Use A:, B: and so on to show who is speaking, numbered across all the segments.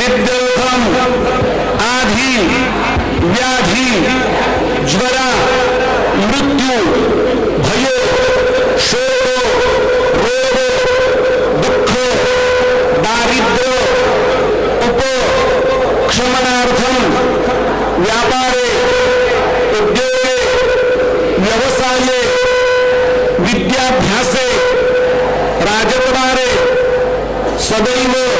A: सिद्धर्थम आधी व्याधी, ज्वरा, मृत्यु, भयो, शोको, रोग, दुःख, दारिद्र्य, उप व्यापारे, उद्योगे, व्यवसाये, विद्याभ्यासे, राजकुमारे, सदैव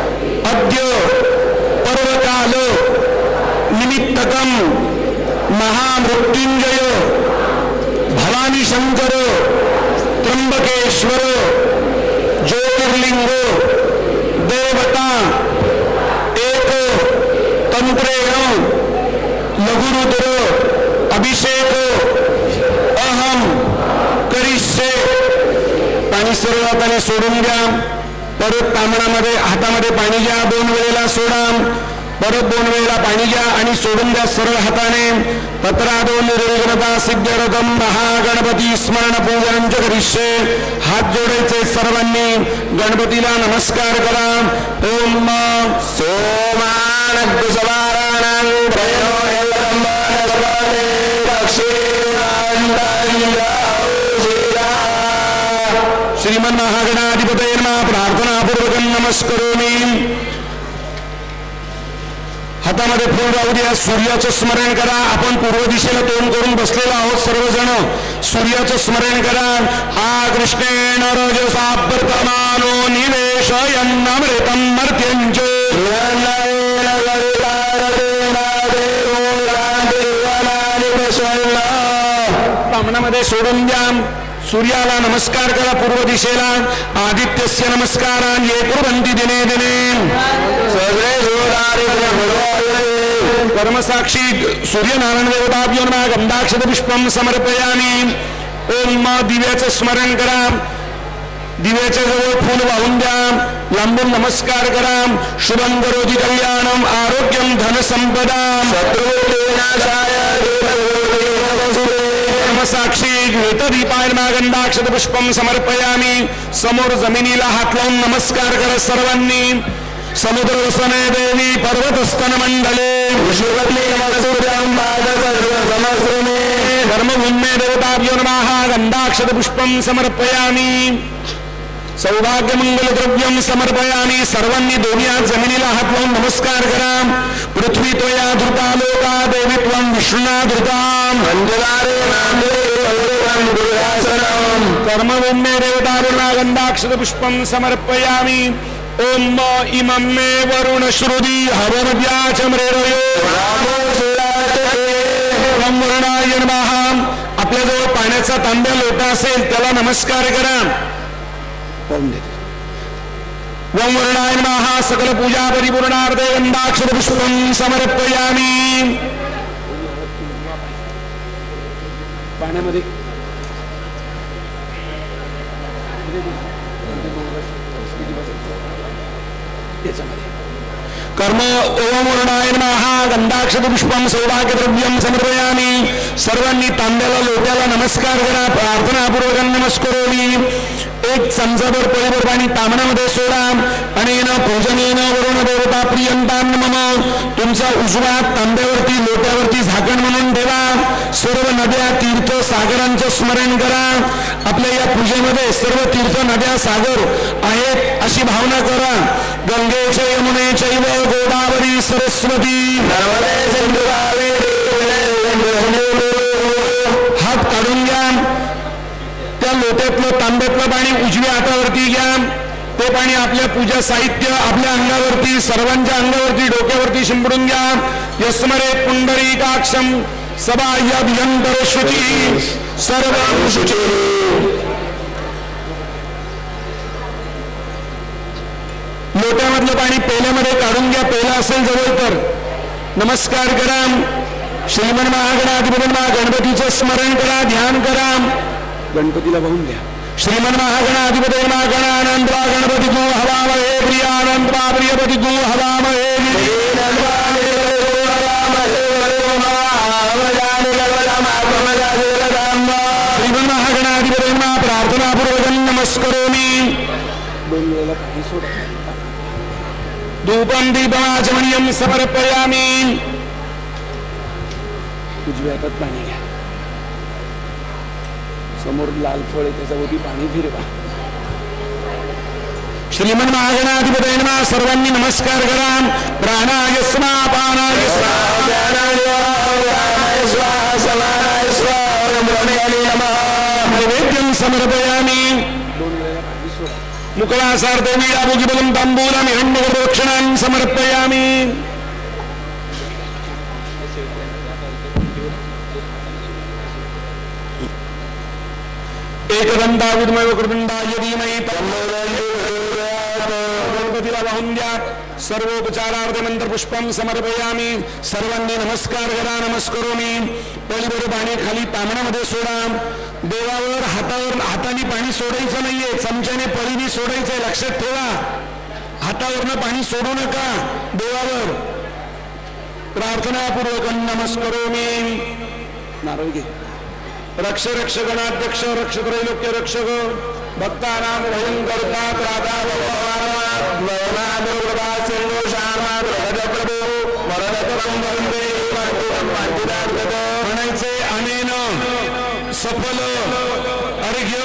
A: अद्य पर्वकाल निमित्तकम भवानी शंकर त्र्यंबकेश्वर ज्योतिर्लिंग देवता, एक तंत्रेण लघुरुद्र, अभिषेक अहम करिष्ये। पाणी सर्व हाताने सोडून परत तामणामध्ये हातामध्ये पाणी घ्या दोन वेळेला सोडा. परत दोन वेळेला पाणी घ्या आणि सोडून द्या सरळ हाताने. पत्रा दोन निर्विघ्नता सिद्ध्यरथम महागणपती स्मरण पूजन करिष्ये. हात जोडायचे सर्वांनी. गणपतीला नमस्कार करा. ओम सोमान श्रीमन्महागणाधिपतये नमः। प्रार्थनापूर्वकं नमस्करोमि। हातामध्ये फुल राहू द्या सूर्याचं स्मरण करा. आपण पूर्व दिशेला तोंड करून बसलेलो आहोत सर्वजण. सूर्याचं स्मरण करा. हा कृष्णेण रजसा वर्तमानो निवेशयन्नमृतं मर्त्यञ्च ब्राह्मणामध्ये सोडून द्या. सूर्याला नमस्कार करा पूर्व दिशेला आदित्यस्य नमस्कारान, ये कुर्वन्ति दिने दिने। सगळे कर्मसाक्षी सूर्यनारायण देवताभ्यो नमः गंधाक्षत पुष्पम समर्पयामी ओम दिव्याचं स्मरण करा। दिव्याच्या जवळ फूल वाहून द्या लांबून नमस्कार करा। शुभं करोति कल्याणम आरोग्यम धन संपदा साक्षी गंधाक्षत पुष्पम समर्पयामी। समोर जमिनीला हात लावून नमस्कार कर सर्वांनी। समुद्र वसने देवी पर्वतस्तन मंडले धर्मभूमे देवताभ्यो नमः। गंधाक्षत पुष्पम समर्पयामी। सौभाग्य मंगल द्रव्यम समर्पयामी सर्वांनी दोन्ही हात जमिनीला हात लावून नमस्कार करा पृथ्वी त्वया धृता लोका देवी त्वं विष्णुना धृता। कर्मभूम्ये देवतारुणा गंधाक्षत पुष्पम समर्पयामी। ओम इमं मे वरुण श्रुती हवनद्याचमरेरयो वरुणाय नमः। आपल्याजवळ पाण्याचा तांब्या लोटा असेल त्याला नमस्कार करा सकल पूजा परिपूर्णार्थे पुष्पम कर्म ओम वर्णाय नमः सौभाग्य द्रव्यम समर्पयामी सर्वांनी तांब्याला लोट्याला नमस्कार करा प्रार्थनापूर्वक नमस्करोमी एक चमचाभर परिभर पाणी तामणामध्ये सोडा आणि पूजनेन वरुण देवता प्रियंतान मम तुमचा उजवा तांब्यावरती लोट्यावरती झाकण म्हणून ठेवा. सर्व नद्या तीर्थ सागरांचं स्मरण करा. आपल्या या पूजेमध्ये सर्व तीर्थ नद्या सागर आहेत अशी भावना करा. गंगेचे यमुने चैव गोदावरी सरस्वती. हात त्या तांब्यातलं पाणी उजव्या हातावरती घ्या. ते पाणी आपल्या पूजा साहित्य आपल्या अंगावरती सर्वांच्या अंगावरती डोक्यावरती शिंपडून घ्या. यस्मरे पुंडरी काक्षम सबाह्यभियंतर शुची सर्व शुची लोट्यामधलं पाणी पेल्यामध्ये काढून घ्या. पेला असेल जवळ तर. नमस्कार करा. श्रीमन महागणाधिपतींना गणपतीचं स्मरण करा ध्यान करा. गणपतीला वाहून द्या. श्रीमन महागणाधिपती गणानंदवा गणपती गो हवामहे प्रियानंदवा प्रियपती गो हवामहे श्रीमन महागणाधिपतींना प्रार्थनापूर्वक नमस्करोमी। दोन वेळेला पाणी सोडा धूपम दीपमाचमनीयम समर्पयामी। उजव्या हातात पाणी घ्या. समोर लाल फळ आहे त्याच्यावरती पाणी फिरवा श्रीमन महागणाधिपतींना सर्वांनी नमस्कार करा प्राणाय स्वा पानाय स्वाहा ध्यानाय प्राणाय स्वाहा समानाय स्वाहा ब्रह्मणे नमः नैवेद्यं समर्पयामि मुकलासार देवी आभोगिबलं तांबूलं हिरण्यगर्भक्षणान् समर्पयामि एकदंता उद्मय वक्रतुंडाय धीमहि तन्नो गणपतीला वाहून द्या सर्वोपचारार्थ मंत्र पुष्पम समर्पयामी। सर्वांनी नमस्कार करा नमस्करो मी पळीवर पाणी खाली तामणामध्ये सोडा। देवावर हातावर हाताने पाणी सोडायचं नाहीये चमच्याने परीने सोडायचंय लक्षात ठेवा. हातावरनं पाणी सोडू नका देवावर. प्रार्थनापूर्वक नमस्करो मी नारळ घे. रक्ष रक्ष गणाध्यक्ष, रक्ष त्रैलोक्य रक्षक भयंकरता त्राता म्हणायचे, अनेन सफल अर्घ्य,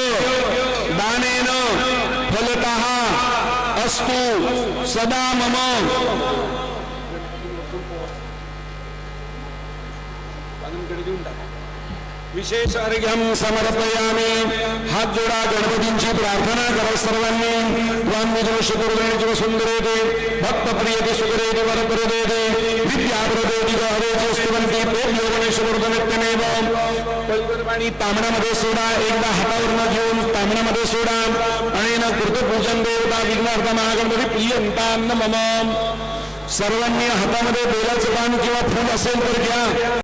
A: दानेन फलतः अस्तु, सदा मम विशेष अर्घ्यम समर्पयामी. हात जोडा गणपतींची प्रार्थना करा सर्वांनी. वांगीजन शुकुर्गणिजन सुंदरेते भक्त प्रियते सुकरेते दे विद्या प्रदेति जे स्तुवंती प्रेम योगने वर्धनत्यमेव पाणी तांबण्यामध्ये सोडा. एकदा हातावरनं घेऊन तांबण्यामध्ये सोडा. आणि न कृतपूजन देवता विघ्नार्थ महागणपती प्रियंतान्न मम सर्वांनी हातामध्ये बेलाचं पान किंवा फूल असेल तर घ्या.